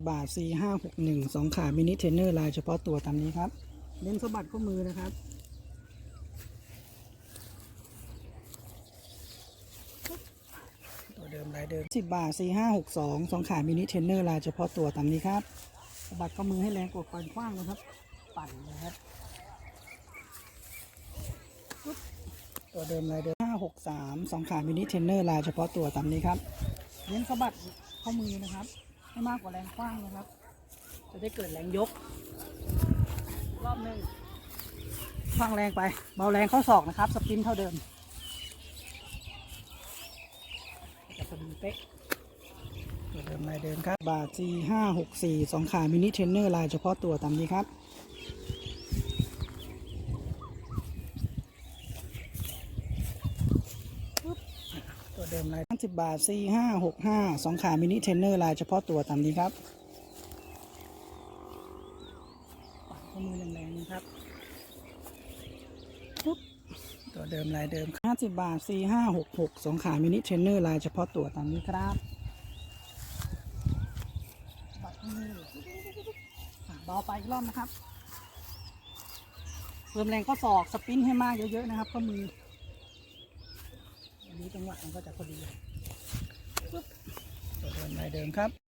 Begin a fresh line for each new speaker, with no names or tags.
บาทสี่ห้าหกหนึ่งสองขามินิเทรนเนอร์ลายเฉพาะตัวตามนี้ครับ เน้นสะบัดข้อมือนะครับ ตัวเดิมลายเดิมสิบบาทสี่ห้าหกสองสองขามินิเทรนเนอร์ลายเฉพาะตัวตามนี้ครับสะบัดข้อมือให้แรงกดฟันคว้างนะครับ ปั่นนะครับ ตัวเดิมลายเดิมห้าหกสามสองขามินิเทรนเนอร์ลายเฉพาะตัวตามนี้ครับ เน้นสะบัดข้อมือนะครับ ให้มากกว่าแรงคว้างนะครับ จะได้เกิดแรงยก รอบหนึ่งคว้างแรงไป เบาแรงเข้าศอกนะครับ สปรินต์เท่าเดิมจะพอดีเป๊ะตัวเดิมลายเดิมครับ บาท G ห้าหกสี่สองขามินิเทรนเนอร์ลายเฉพาะตัวตามนี้ครับ เดิมลายสิบบาท C ห้าหกห้าสองขามินิเทนเนอร์ลายเฉพาะตัวตามนี้ครับปัดข้อมือแรงๆนะครับปุ๊บตัวเดิมลายเดิม50บบาท C ห้าหกหกสองขามินิเทนเนอร์ลายเฉพาะตัวตามนี้ครับปัดข้อมืออะเบาไปอีกรอบนะครับเพิ่มแรงก็ศอกสปินให้มากเยอะๆนะครับข้อมือ นี้จังหวะมันก็จะพอดีปุ๊บเดิมลายเดิมครับ